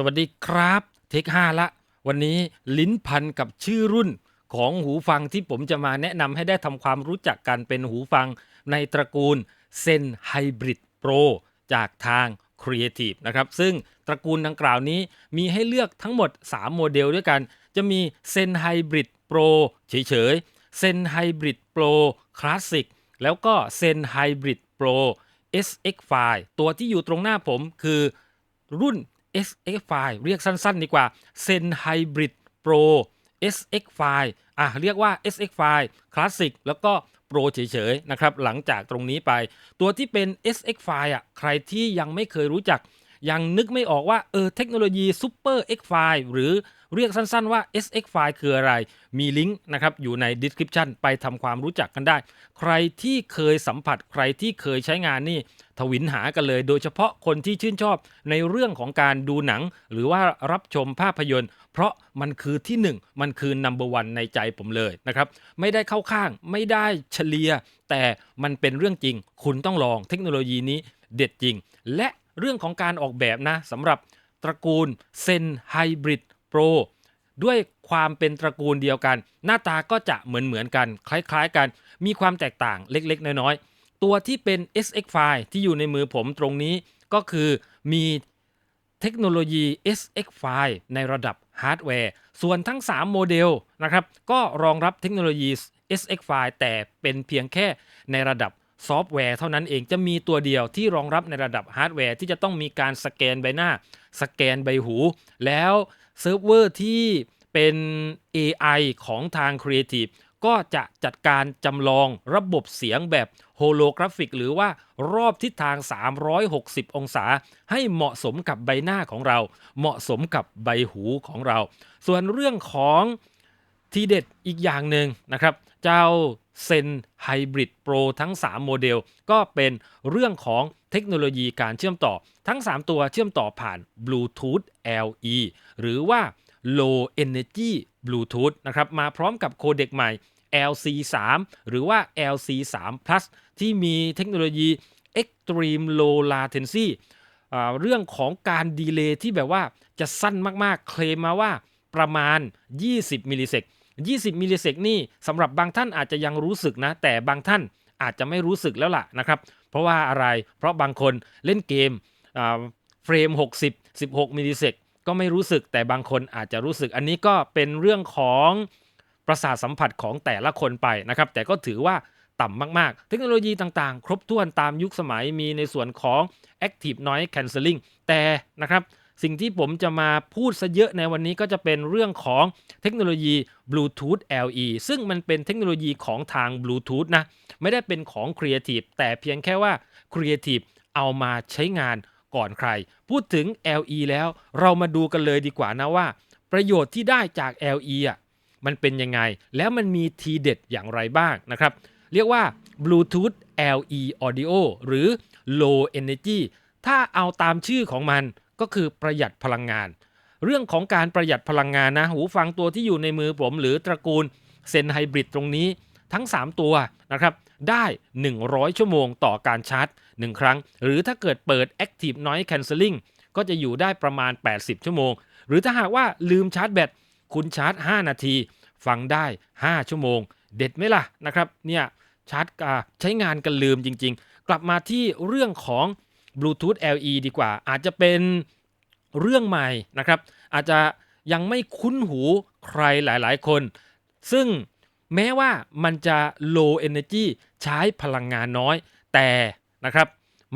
สวัสดีครับเทค5ละ วันนี้ลิ้นพันกับชื่อรุ่นของหูฟังที่ผมจะมาแนะนำให้ได้ทำความรู้จักกันเป็นหูฟังในตระกูลเซนไฮบริดโปรจากทาง Creative นะครับ ซึ่งตระกูลดังกล่าวนี้มีให้เลือกทั้งหมด 3 โมเดลด้วยกัน จะมีเซนไฮบริดโปรเฉยๆเซนไฮบริดโปรคลาสสิกแล้วก็เซนไฮบริดโปร SX5 ตัวที่อยู่ตรงหน้าผมคือรุ่น SX5 เรียกสั้นๆ ดีกว่า Zen Hybrid Pro SX5 อะเรียกว่า SX5 Classic แล้วก็โปรเฉยๆนะครับหลังจากตรงนี้ไป ตัวที่เป็น SX5 อะใครที่ยังไม่เคยรู้จัก ยังนึกไม่ออกว่าเออเทคโนโลยี Super X5 หรือ เรียกสั้นๆว่า SX5 คืออะไร มีลิงก์นะครับอยู่ใน description ไปทำความรู้จักกันได้ ใครที่เคยสัมผัสใครที่เคยใช้งานนี่ทวินหากันเลย โดยเฉพาะคนที่ชื่นชอบในเรื่องของการดูหนัง หรือว่ารับชมภาพยนตร์ เพราะมันคือที่หนึ่งมันคือ number one ในใจผมเลยนะครับ ไม่ได้เข้าข้างไม่ได้เฉลียแต่มันเป็นเรื่องจริง คุณต้องลองเทคโนโลยีนี้เด็ดจริง และเรื่องของการออกแบบนะสำหรับตระกูลเซนไฮบริด โปรด้วยความเป็นตระกูลเดียวกัน หน้าตาก็จะเหมือนเหมือนกัน คล้ายๆกัน มีความแตกต่างเล็กๆ น้อยๆ ตัวที่เป็น SX5 ที่อยู่ในมือผมตรงนี้ก็คือมีเทคโนโลยี SX5 ในระดับฮาร์ดแวร์ ส่วนทั้ง 3 โมเดลนะครับ ก็รองรับเทคโนโลยี SX5 แต่เป็นเพียงแค่ในระดับซอฟต์แวร์เท่านั้นเองจะมีตัวเดียวที่รองรับในระดับฮาร์ดแวร์ที่จะต้องมีการสแกนใบหน้า สแกนใบหู แล้ว เซิร์ฟเวอร์ที่เป็น AI ของทาง Creative ก็จะจัดการจำลองระบบเสียงแบบโฮโลกราฟิก หรือว่ารอบทิศทาง 360 องศา ให้เหมาะสมกับใบหน้าของเรา เหมาะสมกับใบหูของเรา ส่วนเรื่องของ ทีเด็ดอีกอย่างหนึ่งนะครับ เจ้าเซนไฮบริดโปรทั้ง 3 โมเดล ก็เป็นเรื่องของเทคโนโลยีการเชื่อมต่อ ทั้ง 3 ตัวเชื่อมต่อผ่าน Bluetooth LE หรือว่า Low Energy Bluetooth นะครับมาพร้อมกับโคเด็กใหม่ LC3 หรือว่า LC3 Plus ที่มีเทคโนโลยี Extreme Low Latency เรื่องของการดีเลย์ที่แบบว่าจะสั้นมากๆ เคลมมาว่าประมาณ 20 มิลลิเซก 20มิลลิเซกนี่สำหรับบางท่านอาจจะยังรู้สึกนะ แต่บางท่านอาจจะไม่รู้สึกแล้วล่ะนะครับ เพราะว่าอะไรเพราะบางคนเล่นเกมเฟรม 60 16มิลลิเซกก็ไม่รู้สึกแต่บางคนอาจจะรู้สึก อันนี้ก็เป็นเรื่องของประสาทสัมผัสของแต่ละคนไปนะครับ แต่ก็ถือว่าต่ำมาก ๆ เทคโนโลยีต่างๆ ครบถ้วนตามยุคสมัยมีในส่วนของ Active Noise Cancelling แต่นะครับ สิ่งที่ผมจะมาพูดซะเยอะในวันนี้ก็จะเป็นเรื่องของเทคโนโลยี Bluetooth LE ซึ่งมันเป็นเทคโนโลยีของทาง Bluetooth นะ ไม่ได้เป็นของ Creative แต่เพียงแค่ว่า Creative เอามาใช้งานก่อนใคร พูดถึง LE แล้วเรามาดูกันเลยดีกว่านะว่า ประโยชน์ที่ได้จาก LE อะมันเป็นยังไง แล้วมันมีทีเด็ดอย่างไรบ้างนะครับ เรียกว่า Bluetooth LE Audio หรือ Low Energy ถ้าเอาตามชื่อของมัน ก็คือประหยัดพลังงาน เรื่องของการประหยัดพลังงานนะ หูฟังตัวที่อยู่ในมือผม หรือตระกูลเซนไฮบริดตรงนี้ทั้ง 3 ตัวนะครับได้ 100 ชั่วโมงต่อการชาร์จ 1 ครั้ง หรือถ้าเกิดเปิด Active Noise Cancelling ก็จะอยู่ได้ประมาณ 80 ชั่วโมง หรือถ้าหากว่าลืมชาร์จแบตคุณชาร์จ 5 นาที ฟังได้ 5 ชั่วโมง เด็ดไหมล่ะนะครับเนี่ยชาร์จใช้งานกันลืมจริง ๆ กลับมาที่เรื่องของ Bluetooth LE ดีกว่า อาจจะเป็นเรื่องใหม่นะครับ อาจจะยังไม่คุ้นหูใครหลายๆ คน ซึ่งแม้ว่ามันจะ low energy ใช้พลังงานน้อย แต่นะครับ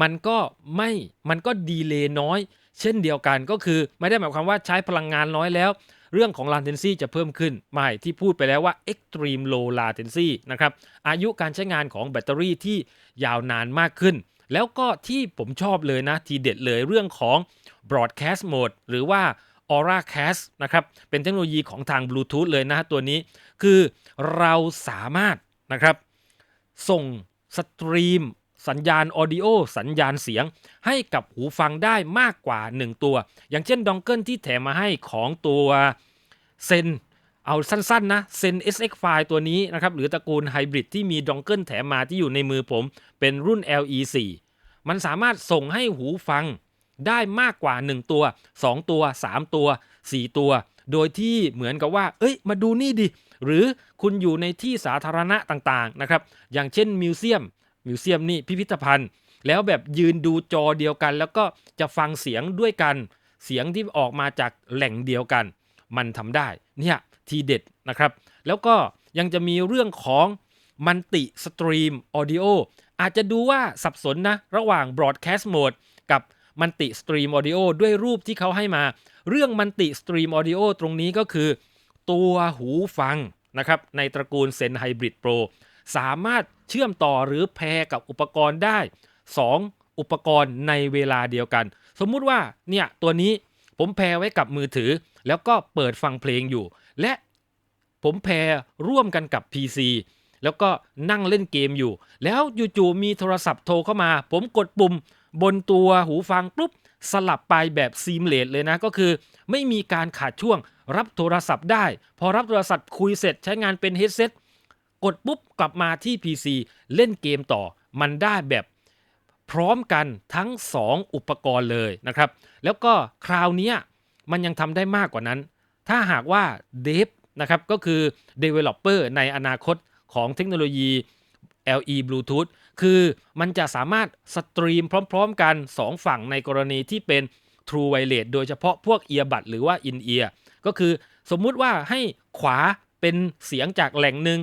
มันก็ไม่มันก็ดีเลย์น้อย เช่นเดียวกันก็คือไม่ได้หมายความว่าใช้พลังงานน้อยแล้ว เรื่องของ latency จะเพิ่มขึ้นไม่ที่พูดไปแล้วว่า extreme low latency นะครับอายุการใช้งานของแบตเตอรี่ที่ยาวนานมากขึ้น แล้วก็ที่ผมชอบเลยนะทีเด็ดเลยเรื่องของ broadcast mode หรือว่า Aura Cast นะครับเป็นเทคโนโลยีของทาง Bluetooth เลยนะตัวนี้ คือเราสามารถนะครับส่งสตรีมสัญญาณออดิโอสัญญาณเสียง ให้กับหูฟังได้มากกว่า 1 ตัว อย่างเช่นดองเกิลที่แถมมาให้ของตัวเซนเอาสั้นๆนะเซน SX5 ตัวนี้นะครับหรือตระกูลไฮบริดที่มีดองเกิลแถมมาที่อยู่ในมือผม เป็นรุ่น LE4 มันสามารถส่งให้หูฟังได้มากกว่า 1 ตัว 2 ตัว 3 ตัว 4 ตัว โดยที่เหมือนกับว่า เอ้ย มาดูนี่ดิ หรือคุณอยู่ในที่สาธารณะต่างๆนะครับ อย่างเช่นมิวเซียม มิวเซียมนี่พิพิธภัณฑ์ แล้วแบบยืนดูจอเดียวกัน แล้วก็จะฟังเสียงด้วยกัน เสียงที่ออกมาจากแหล่งเดียวกัน มันทำได้ เนี่ยทีเด็ดนะครับ แล้วก็ยังจะมีเรื่องของมันติสตรีมออดิโอ อาจจะดูว่าสับสนนะ ระหว่าง broadcast mode กับมันติสตรีมออดิโอด้วยรูปที่เขาให้มา เรื่องมันติสตรีมออดิโอตรงนี้ก็คือ ตัวหูฟังนะครับ ในตระกูลเซนไฮบริดโปรสามารถเชื่อมต่อหรือแพรกับอุปกรณ์ได้ 2 อุปกรณ์ในเวลาเดียวกัน สมมุติว่าเนี่ยตัวนี้ผมแพรไว้กับมือถือ แล้วก็เปิดฟังเพลงอยู่ และผมแพรร่วมกันกับ PC แล้วก็นั่งเล่นเกมอยู่ แล้วจู่ๆมีโทรศัพท์โทรเข้ามา ผมกดปุ่มบนตัวหูฟังปุ๊บสลับไปแบบซีมเลสเลยนะ ก็คือไม่มีการขาดช่วงรับโทรศัพท์ได้ พอรับโทรศัพท์คุยเสร็จใช้งานเป็นเฮดเซ็ตกดปุ๊บกลับมาที่ PC เล่นเกมต่อมันได้แบบพร้อมกันทั้ง 2 อุปกรณ์เลยนะครับ แล้วก็คราวนี้มันยังทำได้มากกว่านั้น ถ้าหากว่าเดฟนะครับก็คือ Developer ในอนาคต ของเทคโนโลยี LE Bluetooth คือมันจะสามารถสตรีมพร้อมๆกัน 2 ฝั่งในกรณีที่เป็น True Wireless โดยเฉพาะพวก Earbud หรือว่า In Ear ก็คือสมมุติว่าให้ขวาเป็นเสียงจากแหล่งหนึ่ง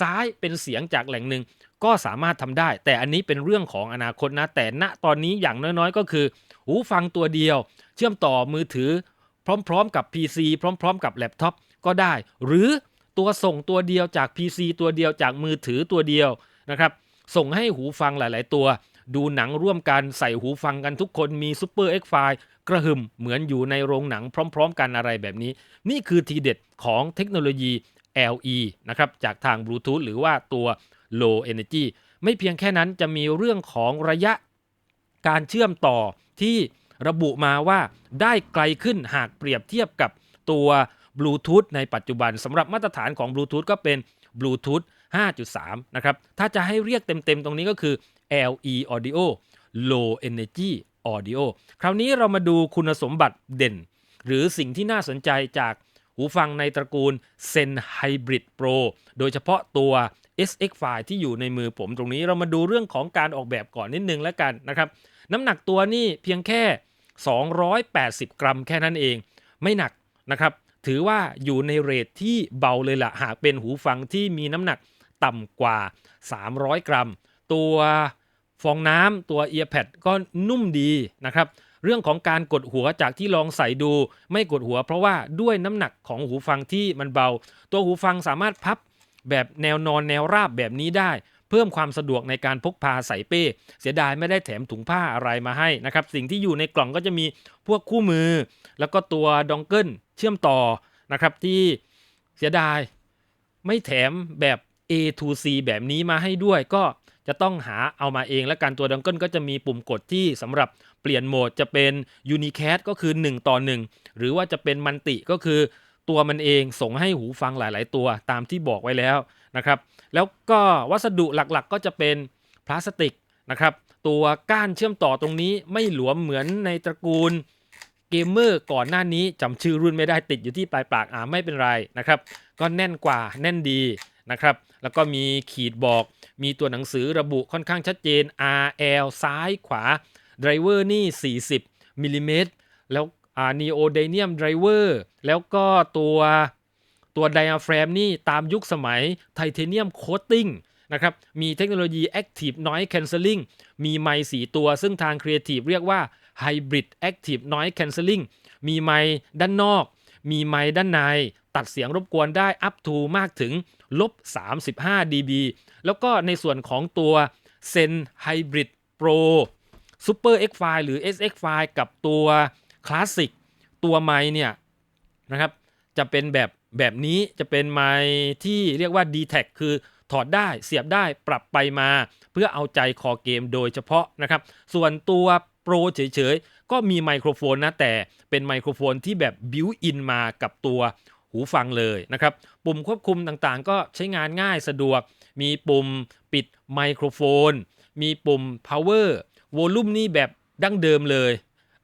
ซ้ายเป็นเสียงจากแหล่งหนึ่ง ก็สามารถทำได้ แต่อันนี้เป็นเรื่องของอนาคตนะ แต่ณตอนนี้อย่างน้อยๆ ก็คือ หูฟังตัวเดียว เชื่อมต่อมือถือพร้อมๆ กับ PC พร้อม ๆ กับแล็ปท็อปก็ได้ หรือ ตัวส่งตัวเดียวจาก PC ตัวเดียวจากมือถือตัวเดียวนะครับส่งให้หูฟังหลาย ๆ ตัว ดูหนังร่วมกันใส่หูฟังกันทุกคนมี Super X File กระหึ่มเหมือนอยู่ในโรงหนังพร้อม ๆ กันอะไรแบบนี้ นี่คือทีเด็ดของเทคโนโลยี LE นะครับจากทางบลูทูธหรือว่าตัว Low Energy ไม่เพียงแค่นั้นจะมีเรื่องของระยะการเชื่อมต่อที่ระบุมาว่าได้ไกลขึ้นหากเปรียบเทียบกับตัว บลูทูธในปัจจุบันสำหรับมาตรฐานของบลูทูธก็เป็นบลูทูธ5.3 นะครับ ถ้าจะให้เรียกเต็มๆ ตรงนี้ก็คือ LE Audio Low Energy Audio คราวนี้เรามาดูคุณสมบัติเด่น หรือสิ่งที่น่าสนใจจากหูฟังในตระกูล Zen Hybrid Pro โดยเฉพาะตัว SX File ที่อยู่ในมือผมตรงนี้เรามาดูเรื่องของการออกแบบก่อนนิดนึงแล้วกันนะครับ น้ำหนักตัวนี่เพียงแค่ 280 กรัมแค่นั้นเอง ไม่หนักนะครับ ถือว่าอยู่ในเรทที่เบาเลยละ่ะ หากเป็นหูฟังที่มีน้ำหนักต่ำกว่า 300 กรัม ตัวฟองน้ำตัว Earpad ก็นุ่มดีนะครับ เรื่องของการกดหัวจากที่ลองใส่ดู ไม่กดหัวเพราะว่าด้วยน้ำหนักของหูฟังที่มันเบา ตัวหูฟังสามารถพับแบบแนวนอนแนวราบแบบนี้ได้ เพิ่มความสะดวกในการพกพาใส่เป้ เสียดายไม่ได้แถมถุงผ้าอะไรมาให้นะครับ สิ่งที่อยู่ในกล่องก็จะมีพวกคู่มือ แล้วก็ตัวดองเกิลเชื่อมต่อนะครับที่เสียดายไม่แถมแบบ A to C แบบนี้มาให้ด้วยก็จะต้องหาเอามาเองและกันตัวดังเกิลก็จะมีปุ่มกดที่สำหรับเปลี่ยนโหมดจะเป็น Unicast ก็คือ 1 ต่อ 1 หรือว่าจะเป็นมันติก็คือตัวมันเองส่งให้หูฟังหลาย ๆ ตัวตามที่บอกไว้แล้ว นะครับ แล้วก็วัสดุหลักๆก็จะเป็นพลาสติกนะครับ ตัวก้านเชื่อมต่อตรงนี้ไม่หลวมเหมือนในตระกูลเกมเมอร์ก่อนหน้านี้จำชื่อรุ่นไม่ได้ติดอยู่ที่ปลายปากอ่าไม่เป็นไรนะครับ ก็แน่นกว่าแน่นดีนะครับ แล้วก็มีขีดบอก มีตัวหนังสือระบุค่อนข้างชัดเจน RL ซ้ายขวาไดรเวอร์นี่ 40มิลลิเมตรแล้วอ่า Neodymium Driver แล้วก็ตัว ตัว Diaphragm นี่ตามยุคสมัย Titanium Coating นะครับ มีเทคโนโลยี Active Noise Cancelling มีไมค์4ตัวซึ่งทาง Creative เรียกว่า Hybrid Active Noise Cancelling มีไมค์ด้านนอก มีไมค์ด้านใน ตัดเสียงรบกวนได้ up to มากถึงลบ 35 dB แล้วก็ในส่วนของตัว Zen Hybrid Pro Super X File หรือ SX File กับตัว Classic ตัวไมค์เนี่ยนะครับ จะเป็นแบบ แบบนี้จะเป็นไมค์ที่เรียกว่า d t แทคือถอดได้เสียบได้ปรับไปมา เพื่อเอาใจคอเกมโดยเฉพาะนะครับ ส่วนตัว Pro เฉยๆ ก็มีไมโครโฟนนะ แต่เป็นไมโครโฟนที่แบบบิวอินมากับตัวหูฟังเลยนะครับ ปุ่มควบคุมต่างๆ ก็ใช้งานง่ายสะดวก มีปุ่มปิดไมโครโฟน มีปุ่ม power โวลูมนี่แบบดั้งเดิมเลย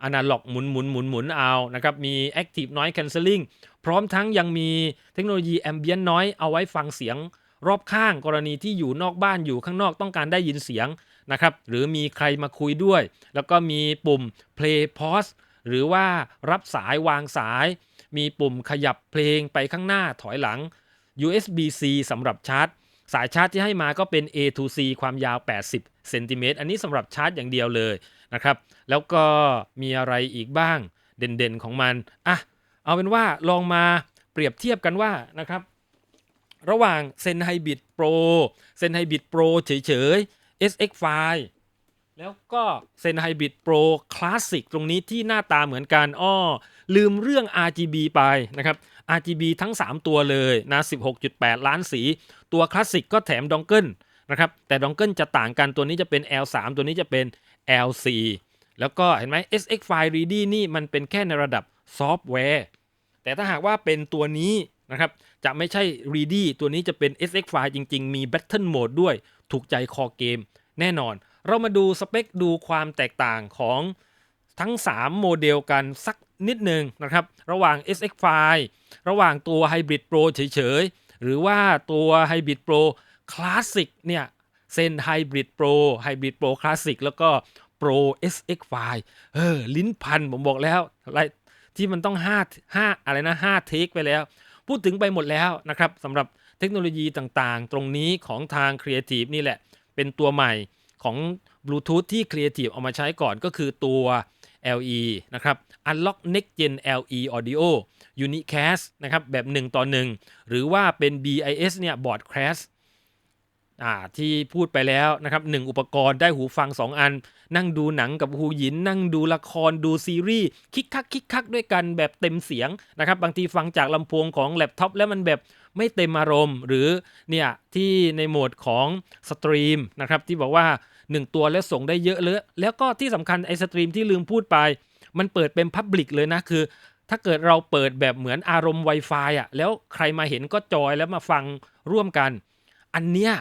อนาล็อกหมุนหมุนหมุนหมุนเอานะครับมี Active Noise Cancelling พร้อมทั้งยังมีเทคโนโลยี Ambient Noise เอาไว้ฟังเสียงรอบข้างกรณีที่อยู่นอกบ้านอยู่ข้างนอกต้องการได้ยินเสียงนะครับหรือมีใครมาคุยด้วย แล้วก็มีปุ่ม play pause หรือว่ารับสายวางสาย มีปุ่มขยับเพลงไปข้างหน้าถอยหลัง USB-C สำหรับชาร์จ สายชาร์จที่ให้มาก็เป็น A to C ความยาว 80 เซนติเมตร อันนี้สำหรับชาร์จอย่างเดียวเลย นะครับ แล้วก็มีอะไรอีกบ้างเด่นๆของมันอะเอาเป็นว่าลองมาเปรียบเทียบกันว่านะครับ ระหว่าง Zen Hybrid Pro Zen Hybrid Pro เฉยๆ SX5 แล้วก็ Zen Hybrid Pro Classic ตรงนี้ที่หน้าตาเหมือนกันอ้อลืมเรื่อง RGB ไปนะครับ RGB ทั้ง 3 ตัวเลยนะ 16.8 ล้านสี ตัวคลาสสิกก็แถมดองเกิลนะครับ แต่ดองเกิลจะต่างกันตัวนี้จะเป็น L3 ตัวนี้จะเป็น L4 แล้วก็เห็นไหม SX5 Ready นี่มันเป็นแค่ในระดับซอฟต์แวร์ แต่ถ้าหากว่าเป็นตัวนี้นะครับ จะไม่ใช่ Ready ตัวนี้จะเป็น SX5 จริง ๆ มี Battle Mode ด้วย ถูกใจคอเกม แน่นอน เรามาดูสเปคดูความแตกต่างของทั้ง 3 โมเดลกันสักนิดหนึ่งนะครับ ระหว่าง SX5 ระหว่างตัว Hybrid Pro เฉย ๆ หรือว่าตัว Hybrid Pro Classic เนี่ย เซน Hybrid Pro Hybrid Pro Classic แล้วก็ Pro SX5 เออ ลิ้นพันผมบอกแล้วอะไรที่มันต้อง5 5อะไรนะ5เทคไปแล้ว พูดถึงไปหมดแล้วนะครับสำหรับเทคโนโลยีต่างๆ ตรงนี้ของทาง Creative นี่แหละ เป็นตัวใหม่ของ Bluetooth ที่ Creative เอามาใช้ก่อนก็คือตัว LE นะครับ Unlock Next Gen LE Audio Unicast นะครับ แบบ 1 ต่อ 1 หรือว่าเป็น BIS เนี่ย Board Crash อ่าที่พูดไปแล้วนะครับหนึ่งอุปกรณ์ได้หูฟัง 2 อัน นั่งดูหนังกับหูหยิน นั่งดูละครดูซีรีส์คิกคักคิกคักด้วยกันแบบเต็มเสียงนะครับบางทีฟังจากลำโพงของแล็ปท็อปแล้วมันแบบไม่เต็มอารมณ์ หรือเนี่ยที่ในโหมดของสตรีมนะครับที่บอกว่า 1 ตัวแล้วส่งได้เยอะเลยแล้วก็ที่สำคัญไอ้สตรีมที่ลืมพูดไป มันเปิดเป็นพับลิกเลยนะคือ ถ้าเกิดเราเปิดแบบเหมือนอารมณ์ Wi-Fi อะแล้วใครมาเห็นก็จอยแล้วมาฟังร่วมกัน อันเนี้ย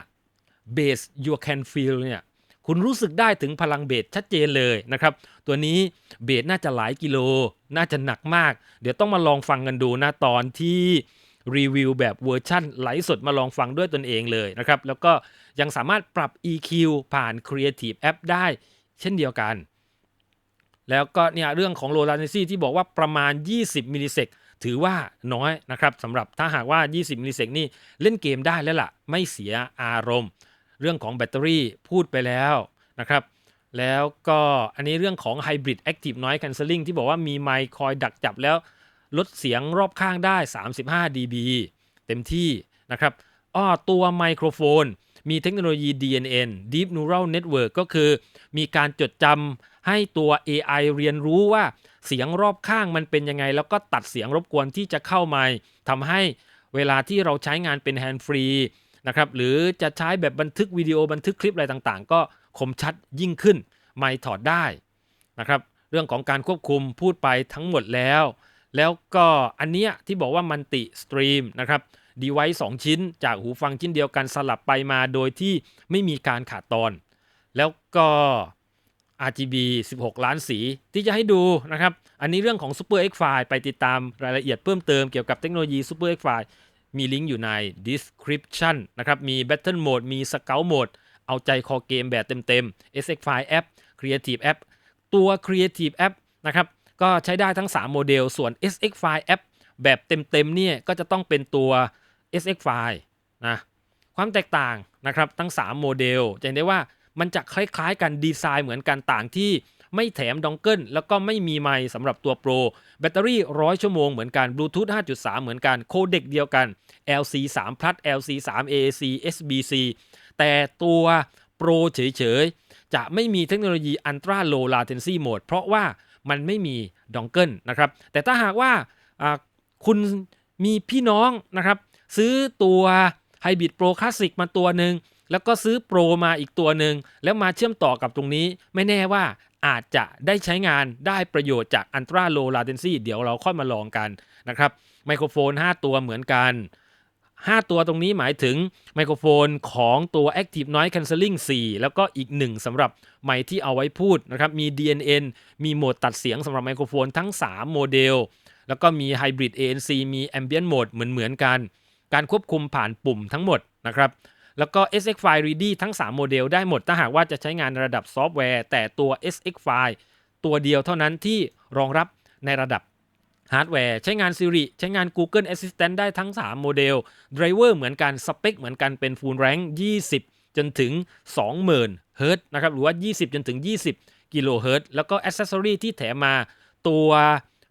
เบส you can feel เนี่ยคุณรู้สึกได้ถึงพลังเบสชัดเจนเลยนะครับ ตัวนี้เบสน่าจะหลายกิโล น่าจะหนักมาก เดี๋ยวต้องมาลองฟังกันดูนะตอนที่รีวิวแบบเวอร์ชั่นไหลสดมาลองฟังด้วยตนเองเลยนะครับ แล้วก็ยังสามารถปรับ EQ ผ่าน Creative App ได้เช่นเดียวกัน แล้วก็เนี่ยเรื่องของ low latency ที่บอกว่าประมาณ 20 มิลลิเซกถือว่าน้อยนะครับสำหรับถ้าหากว่า 20 มิลลิเซกนี่เล่นเกมได้แล้วล่ะ ไม่เสียอารมณ์ เรื่องของแบตเตอรี่พูดไปแล้วนะครับ แล้วก็อันนี้เรื่องของ Hybrid Active Noise Cancelling ที่บอกว่ามีไมค์คอยดักจับแล้วลดเสียงรอบข้างได้ 35 dB เต็มที่นะครับอ้อตัวไมโครโฟน มีเทคโนโลยี DNN Deep Neural Network ก็คือ มีการจดจำให้ตัว AI เรียนรู้ว่าเสียงรอบข้างมันเป็นยังไง แล้วก็ตัดเสียงรบกวนที่จะเข้าไมค์ทำให้เวลาที่เราใช้งานเป็นแฮนด์ฟรี นะครับหรือจะใช้แบบบันทึกวิดีโอบันทึกคลิปอะไรต่างๆ ก็คมชัดยิ่งขึ้น ไม่ถอดได้นะครับเรื่องของการควบคุมพูดไปทั้งหมดแล้ว แล้วก็อันเนี้ยที่บอกว่ามันติสตรีมนะครับดีไวซ์สชิ้นจากหูฟังชิ้นเดียวกันสลับไปมาโดยที่ไม่มีการขาดตอน แล้วก็ RGB 16 ล้านสีที่จะให้ดูนะครับ อันนี้เรื่องของ Super X File ไปติดตามรายละเอียดเพิ่มเติมเกี่ยวกับเทคโนโลยี Super X File มีลิงก์อยู่ใน description นะครับ มี Battle Mode มี Scout Mode เอาใจคอเกมแบบเต็มๆ SX File App Creative App ตัว Creative App นะครับ ก็ใช้ได้ทั้ง 3 โมเดล ส่วน SX File App แบบเต็มๆเนี่ยก็จะต้องเป็นตัว SX File นะ ความแตกต่างนะครับ ทั้ง 3 โมเดลจะเห็นได้ว่ามันจะคล้ายๆกันดีไซน์เหมือนกันต่างที่ ไม่แถมดองเกิลแล้วก็ไม่มีไมค์สำหรับตัวโปร แบตเตอรี่ 100 ชั่วโมงเหมือนกันบลูทูธ5.3 เหมือนกันโคเด็กเดียวกัน LC 3 plus LC 3 AAC SBC แต่ตัวโปรเฉยๆ จะไม่มีเทคโนโลยี Ultra Low Latency Mode เพราะว่ามันไม่มีดองเกิลนะครับ แต่ถ้าหากว่าคุณมีพี่น้องนะครับ ซื้อตัว Hybrid Pro Classic มาตัวหนึ่งแล้วก็ซื้อโปรมาอีกตัวหนึ่งแล้วมาเชื่อมต่อกับตรงนี้ ไม่แน่ว่า อาจจะได้ใช้งานได้ประโยชน์จาก Ultra Low Latency เดี๋ยวเราค่อยมาลองกันนะครับไมโครโฟน 5 ตัวเหมือนกัน 5 ตัวตรงนี้หมายถึงไมโครโฟนของตัว Active Noise Cancelling 4 แล้วก็อีก 1สำหรับไมค์ที่เอาไว้พูดนะครับมี DNN มีโหมดตัดเสียงสำหรับไมโครโฟนทั้ง 3 โมเดล แล้วก็มี Hybrid ANC มี Ambient Mode เหมือนๆกัน การควบคุมผ่านปุ่มทั้งหมดนะครับ แล้วก็ SX File Ready ทั้ง 3 โมเดลได้หมด ถ้าหากว่าจะใช้งานในระดับซอฟต์แวร์ แต่ตัว SX File ตัวเดียวเท่านั้นที่รองรับในระดับฮาร์ดแวร์ ใช้งาน Siri ใช้งาน Google Assistant ได้ทั้ง 3 โมเดล Driver เหมือนกัน สเปคเหมือนกันเป็น Full Rank 20 จนถึง 20,000 เฮิรตนะครับ หรือว่า 20 จนถึง 20 กิโลเฮิรตซ์แล้วก็ Accessory ที่แถมมาตัว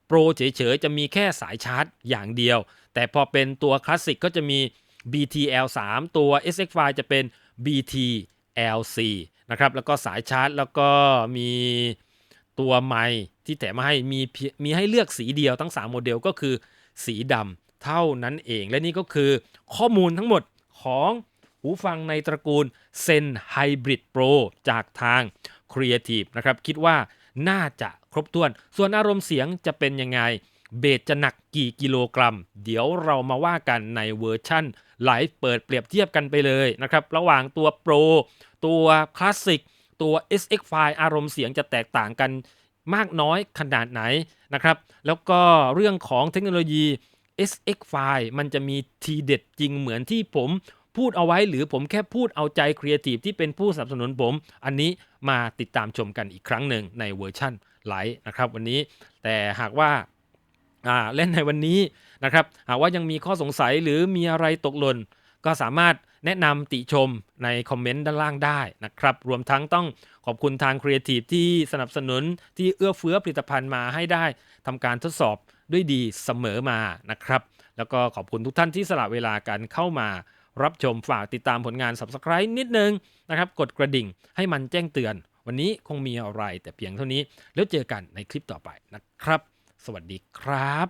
โปรเฉยๆ จะมีแค่สายชาร์จอย่างเดียว แต่พอเป็นตัวคลาสสิกก็จะมี BTL3 ตัว SX5 จะเป็น BTLC นะครับ แล้วก็สายชาร์จ แล้วก็มีตัวไมค์ที่แถมมาให้มีมีให้เลือกสีเดียวทั้ง 3 โมเดลก็คือสีดำเท่านั้นเอง และนี่ก็คือข้อมูลทั้งหมดของหูฟังในตระกูล Zen Hybrid Pro จากทาง Creative นะครับ คิดว่าน่าจะครบถ้วน ส่วนอารมณ์เสียงจะเป็นยังไง เบสจะหนักกี่กิโลกรัม เดี๋ยวเรามาว่ากันในเวอร์ชั่นไลฟ์เปิดเปรียบเทียบกันไปเลยนะครับ ระหว่างตัว Pro ตัวคลาสสิกตัว SX File อารมณ์เสียงจะแตกต่างกันมากน้อยขนาดไหนนะครับ แล้วก็เรื่องของเทคโนโลยี SX File มันจะมีทีเด็ดจริงเหมือนที่ผมพูดเอาไว้หรือผมแค่พูดเอาใจครีเอทีฟที่เป็นผู้สนับสนุนผม อันนี้มาติดตามชมกันอีกครั้งหนึ่งในเวอร์ชั่นไลฟ์นะครับวันนี้แต่หากว่า เล่นในวันนี้นะครับหากว่ายังมีข้อสงสัยหรือมีอะไรตกหล่นก็สามารถแนะนำติชมในคอมเมนต์ด้านล่างได้นะครับ รวมทั้งต้องขอบคุณทางครีเอทีฟที่สนับสนุนที่เอื้อเฟื้อผลิตภัณฑ์มาให้ได้ทำการทดสอบด้วยดีเสมอมานะครับ แล้วก็ขอบคุณทุกท่านที่สละเวลากันเข้ามารับชมฝากติดตามผลงาน Subscribe นิดนึงนะครับ กดกระดิ่งให้มันแจ้งเตือน วันนี้คงมีอะไรแต่เพียงเท่านี้ แล้วเจอกันในคลิปต่อไปนะครับ สวัสดีครับ